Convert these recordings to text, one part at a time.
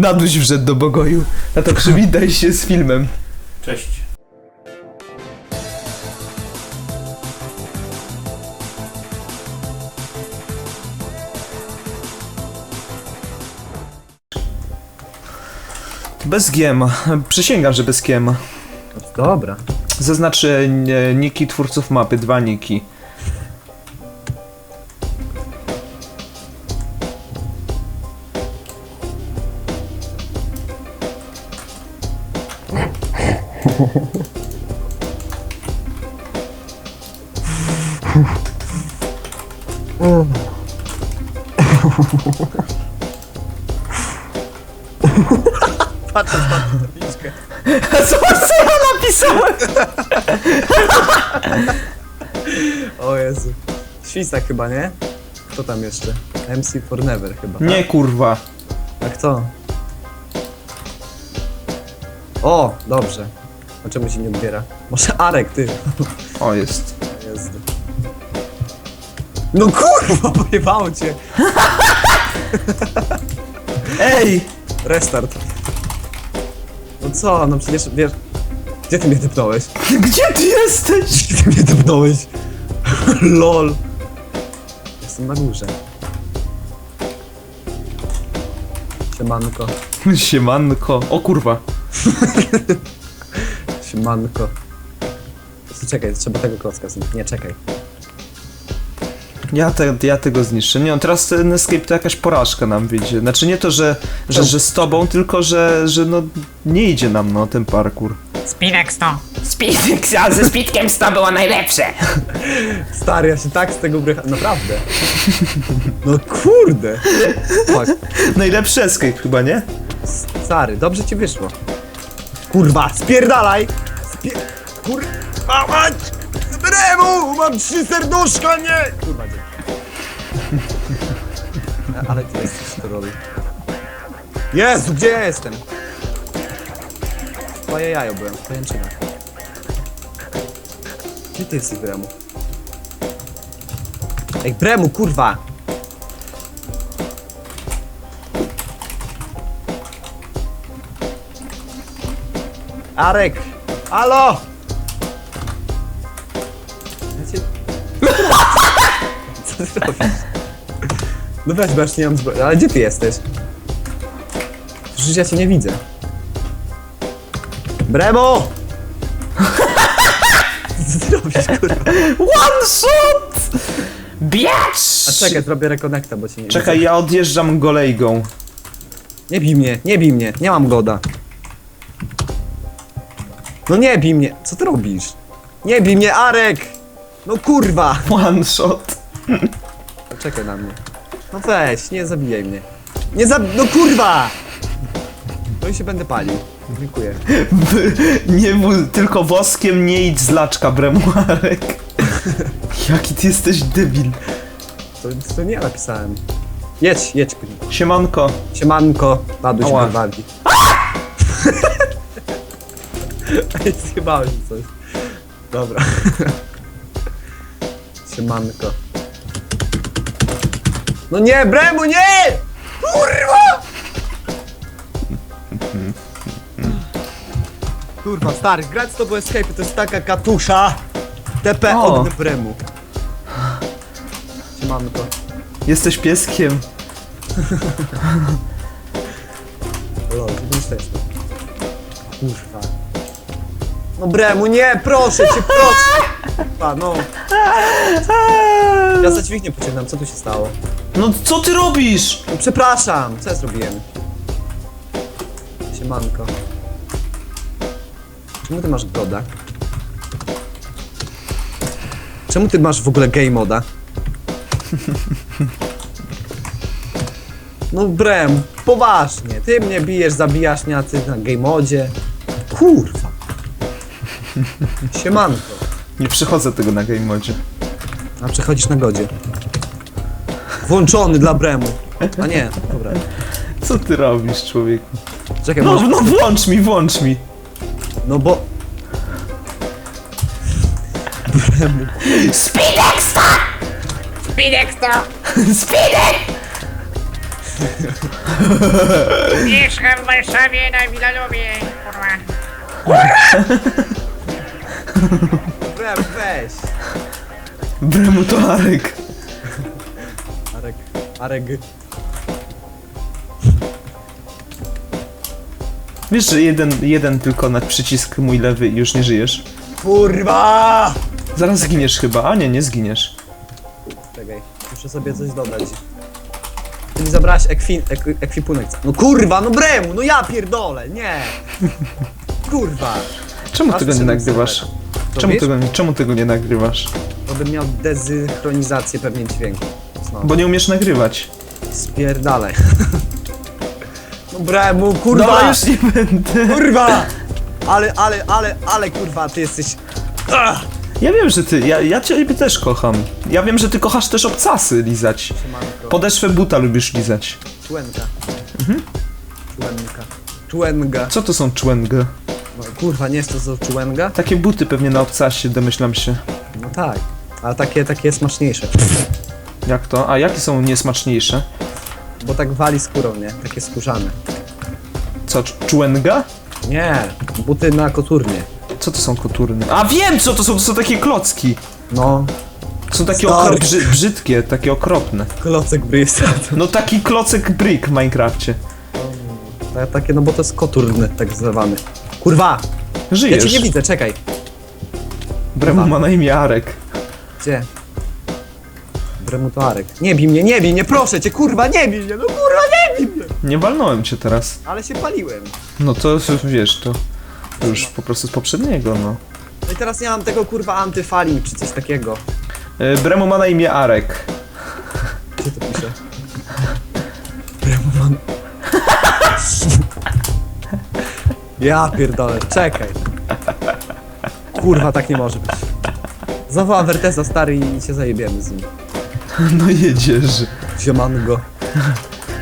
Naduś wszedł do Bogoju. A to przywitaj się z filmem. Cześć. Bez giema. Przysięgam, że bez giema. Dobra. Zaznaczę e, niki twórców mapy, dwa niki. Na tabliczkę. Co, co ja napisałem? O Jezu. Świstak chyba, nie? Kto tam jeszcze? MC for Never chyba. Nie kurwa. A kto? O, dobrze. A czemu się nie odbiera? Może Arek, ty. O, jest. Jezu. No kurwa, pojebało cię. Ej! Restart. No co, no przecież wiesz... Gdzie ty mnie depnąłeś? Gdzie ty jesteś? Gdzie ty mnie depnąłeś? LOL. Jestem na górze. Siemanko. Siemanko. O kurwa. Siemanko. Czekaj, trzeba tego klocka zniszczyć. Nie, czekaj. Ja, te, ja tego zniszczę. Nie, no teraz ten escape to jakaś porażka nam wyjdzie. Znaczy nie to, że, że, że z tobą, tylko że, że no nie idzie nam no ten parkour. Spinex to. Speed, a ze Speedkiem to było najlepsze. Stary, ja się tak z tego brycha... Naprawdę. No kurde. Fuck. Najlepszy escape chyba, nie? Stary, dobrze ci wyszło. Kurwa, spierdalaj! Spier... Kurwa, mać! Bremu! Mam trzy serduszka, nie! Kurwa, dzięki. Ale ty jesteś to roli. Jezu, gdzie ja jestem? Twoje jajo byłem, w pajęczynach. Gdzie ty jesteś, Bremu? Ej, Bremu, kurwa! Arek! Halo! Ja cię... Co ty robisz? No weź, bo ja już nie mam zbroi. Ale gdzie ty jesteś? Przecież ja cię nie widzę. Bremo! Co ty robisz, kurwa? One shot! Biacz! A czekaj, zrobię rekonekta, bo cię nie Czekaj, widzę. ja odjeżdżam golejgą. Nie bij mnie, nie bij mnie, nie mam goda. No nie bij mnie, co ty robisz? Nie bij mnie, Arek! No kurwa! One shot. Czekaj na mnie. No weź, nie zabijaj mnie. Nie zab... No kurwa! No i się będę palił. Dziękuję. Nie tylko woskiem nie idź z laczka, bremuarek. Jaki ty jesteś debil. To, to nie ja napisałem. Jedź, jedź. Siemanko. Siemanko, Baduś Ała. Ej, zjebałem się coś. Dobra. Siemanko. No nie, Bremu, nie! Kurwa! Kurwa, stary, grać z tobą Escape to jest taka katusza. TP O. od Bremu. Siemanko. Jesteś pieskiem. Lol, byś też to. Kurwa. No Bremu, nie, proszę cię, proszę! Kurwa, no. Ja za dźwignię pociągnam, co tu się stało? No co ty robisz? No, przepraszam, co ja zrobiłem? Siemanko. Czemu ty masz goda? Czemu ty masz w ogóle gay moda? No Brem, poważnie, ty mnie bijesz, zabijasz mnie, a ty na gay modzie. Kurwa. Siemanko. Nie przychodzę tego na game modzie. A przechodzisz na godzie. Włączony dla Bremu. A nie, dobra. Co ty robisz, człowieku? Czekaj, No, może... no włącz mi, włącz mi. No bo... Speedex to! Speedex to! Speedek! Mieszkam w Warszawie na Wilanowie, kurwa. Brem, weź. Bremu to Arek. Arek, Arek. Wiesz, że jeden, jeden tylko na przycisk mój lewy i już nie żyjesz? Kurwa! Zaraz zginiesz chyba, a nie, nie zginiesz. Czekaj, muszę sobie coś dodać. Ty mi zabrałaś ekwi, ek, ekwipunek. No kurwa, no bremu, no ja pierdolę, nie! Kurwa! Czemu Masz tego nie nagrywasz? To Czemu wiesz? tego, czemu tego nie nagrywasz? To bym miał dezynchronizację pewnie dźwięku. Znowu. Bo nie umiesz nagrywać. Spierdalaj. No bremu, kurwa! No już nie będę. Kurwa! Ale, ale, ale, ale kurwa, ty jesteś... Ach! Ja wiem, że ty, ja, ja ciebie też kocham. Ja wiem, że ty kochasz też obcasy lizać. Siemanko. Podeszwę buta lubisz lizać. Człenka. Człenka. Człenga. Co to są człęgy? No, kurwa, nie jest to za człenga? Takie buty pewnie na obcasie, domyślam się. No tak. Ale takie, takie smaczniejsze. Jak to? A jakie są niesmaczniejsze? Bo tak wali skórą, nie? Takie skórzane. Co, cz- człęga? Nie, buty na koturnie. Co to są koturny? A wiem co to są, to są takie klocki. No, są takie Stary. okro, brzy, brzydkie, takie okropne. klocek brisat. No taki klocek brick w Minecrafcie. Tak, takie, no bo to jest koturny, tak zwany. Kurwa! Ja Żyjesz. cię nie widzę, czekaj. Bremu ma na imię Arek. Gdzie? Bremutoarek. Nie bij mnie, nie bij mnie, proszę cię, kurwa, nie bij mnie, no kurwa, nie bij mnie! Nie walnąłem cię teraz. Ale się paliłem. No to wiesz, to to już po prostu z poprzedniego, no. No i teraz nie mam tego kurwa antyfali czy coś takiego. E, Bremu ma na imię Arek. Gdzie to pisze? Bremuman. Ja pierdolę, czekaj. Kurwa, tak nie może być. Zawołam Werteza stary i się zajebiemy z nim. No jedziesz. Ziemango.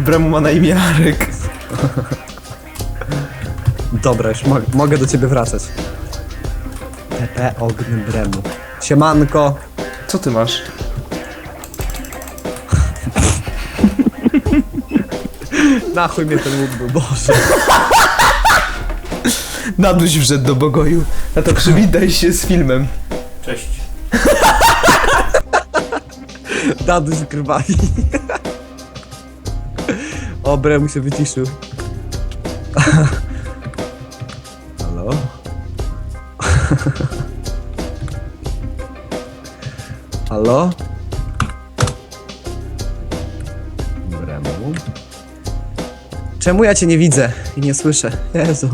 Bremu ma na imię Arek. Dobra, już mo mogę do ciebie wracać. TP Ogny Bremu. Siemanko. Co ty masz? Na chuj mnie ten łuk był, Boże. Naduś wszedł do Bogoju. A to przywitaj się z filmem. Cześć. Daduś krwawi. O, Bremu się wyciszył. Halo? Halo? Bremu? Czemu ja cię nie widzę i nie słyszę? Jezu.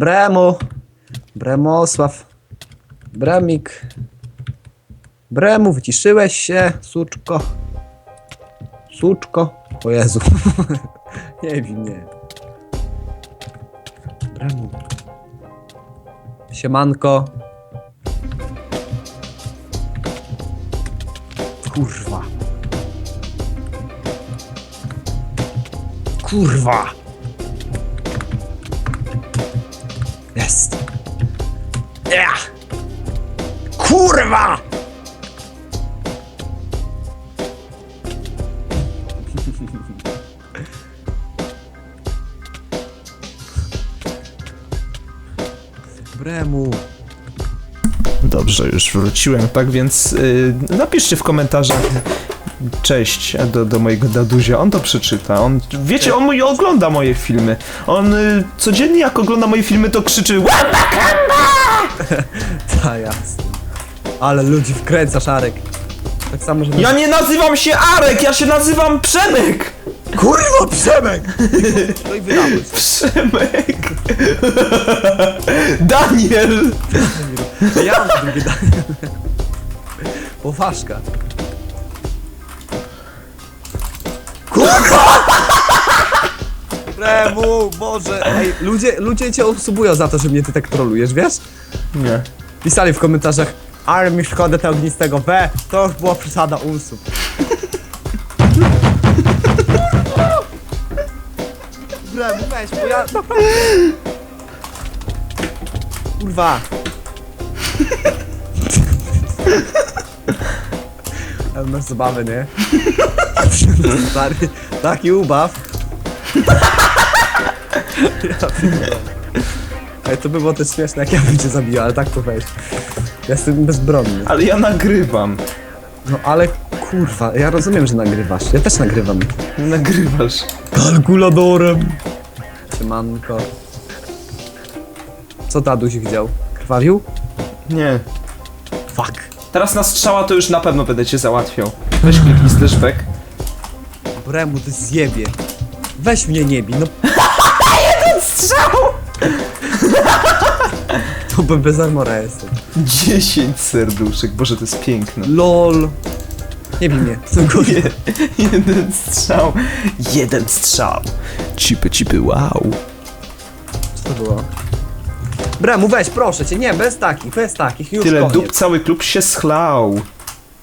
Bremu! Bremosław. Bremik. Bremu, wyciszyłeś się, suczko. Suczko. O Jezu. nie wiem, nie. Bremu. Siemanko. Kurwa. Kurwa. Jest. Ja. Kurwa! Bremu. Dobrze, już wróciłem, tak więc y, napiszcie w komentarzach cześć do, do mojego daduzia, on to przeczyta, on, wiecie, on mój, ogląda moje filmy, on y, codziennie jak ogląda moje filmy to krzyczy "Łap!" Ta jasne. Ale ludzi wkręca szarek. Tak samo, że... Ja nie nazywam się Arek, ja się nazywam Przemek! Kurwa, Przemek! No i wydałeś. Przemek! Daniel! Ja mam drugie danie. Poważka. Bremu, Boże, ej, ludzie, ludzie cię obsubują za to, że mnie ty tak trolujesz, wiesz? Nie. Pisali w komentarzach, ale mi szkoda tego ognistego B, to już była przesada unsub. Bremu, weź, bo ja naprawdę... Kurwa. Ale masz zabawę, nie? Stary, Taki ubaw. ja pierdolę. Ej, to by było też śmieszne, jak ja bym cię zabijał, ale tak to weź. Ja jestem bezbronny. Ale ja nagrywam. No ale kurwa, ja rozumiem, że nagrywasz. Ja też nagrywam. Nagrywasz. Kalkulatorem. Siemanko. Co Taduś widział? Krwawił? Nie. Fuck. Teraz na strzała to już na pewno będę cię załatwiał. Weź kliknij slashback. Bremu, ty zjebie. Weź mnie nie bij, no Strzał! to by bez armora jestem. 10 serduszek, boże to jest piękne. LOL. Nie bij mnie. Tylko nie. Jeden strzał. Jeden strzał. Cipy, cipy, wow. Co to było? Bremu, weź, proszę cię, nie, bez takich, bez takich, już Tyle koniec. dup, cały klub się schlał.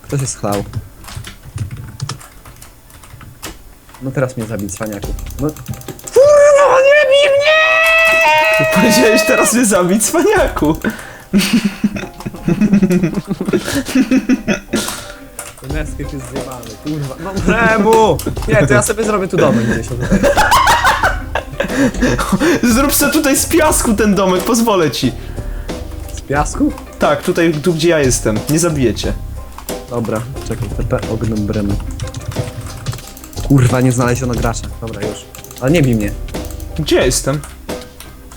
Kto się schlał? No teraz mnie zabić, cwaniaku. No. Kurwa, nie bij mnie! Powiedziałeś teraz mnie zabić, cwaniaku. Ten escape jest zjebany, kurwa. No Bremu! Nie, to ja sobie zrobię tu domek gdzieś. Zrób sobie tutaj z piasku ten domek, pozwolę ci. Z piasku? Tak, tutaj, tu gdzie ja jestem. Nie zabijecie. Dobra, czekaj, TP ognem Bremu. Kurwa, nie znaleziono gracza. Dobra, już. Ale nie bij mnie. Gdzie ja jestem?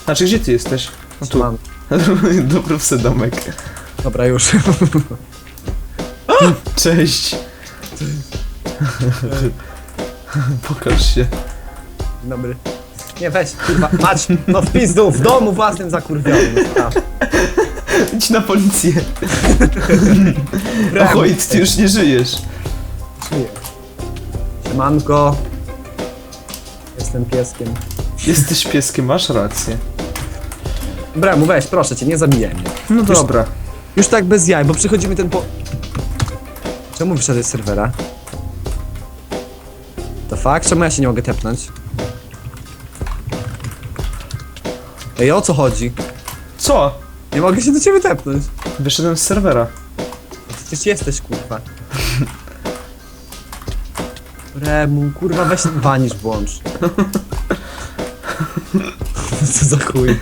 Znaczy, gdzie ty jesteś? No tu. Mam. Dobra, w domek. Dobra, już. Cześć. Pokaż się. Dzień Dobry. Nie, weź, kurwa, mać, no w pizdu, w domu własnym zakurwionym. No. Idź na policję. Oj, ty już nie żyjesz. Żyję. Siemanko. Jestem pieskiem. Jesteś pieskiem, masz rację. Bremu, weź, proszę cię, nie zabijaj mnie. No dobra. Już tak bez jaj, bo przychodzimy ten po... Czemu wyszedłeś z serwera? To fakt? Czemu ja się nie mogę tepnąć? Ej, o co chodzi? Co? Nie mogę się do ciebie tepnąć. Wyszedłem z serwera. Przecież jesteś, kurwa. Bremu, kurwa, weź wanisz włącz. Co za chuj.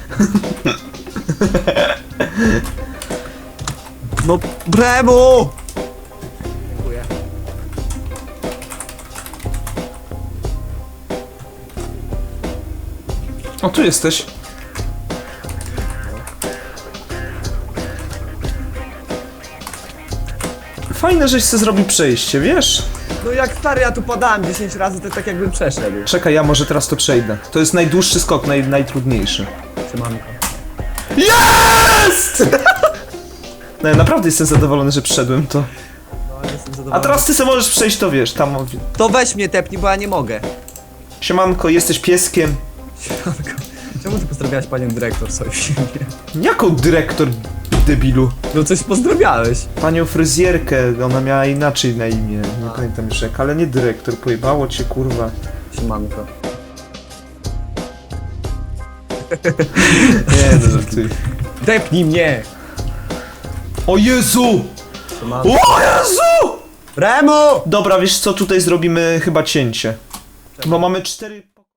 No, Bremu! Dziękuję. O, tu jesteś. Fajne, żeś se zrobił przejście, wiesz? No jak stary, ja tu padałem 10 razy, to tak jakbym przeszedł. Czekaj, ja może teraz to przejdę. To jest najdłuższy skok, naj, najtrudniejszy. Siemanko. Jest! No, ja naprawdę jestem zadowolony, że przyszedłem to. No, jestem A zadowolony. teraz ty se możesz przejść, to wiesz, tam... To weź mnie tepnij, bo ja nie mogę. Siemanko, jesteś pieskiem. Siemanko. Czemu ty pozdrowiałeś panią dyrektor filmie? Jaką dyrektor, debilu? No coś pozdrowiałeś. Panią fryzjerkę, ona miała inaczej na imię. Nie A. pamiętam już jak, ale nie dyrektor, pojebało cię, kurwa. Siemanko. Nie, no żartuję. Depnij mnie! O Jezu! Siemanko. O Jezu! Remu! Dobra, wiesz co, tutaj zrobimy chyba cięcie. Bo mamy cztery...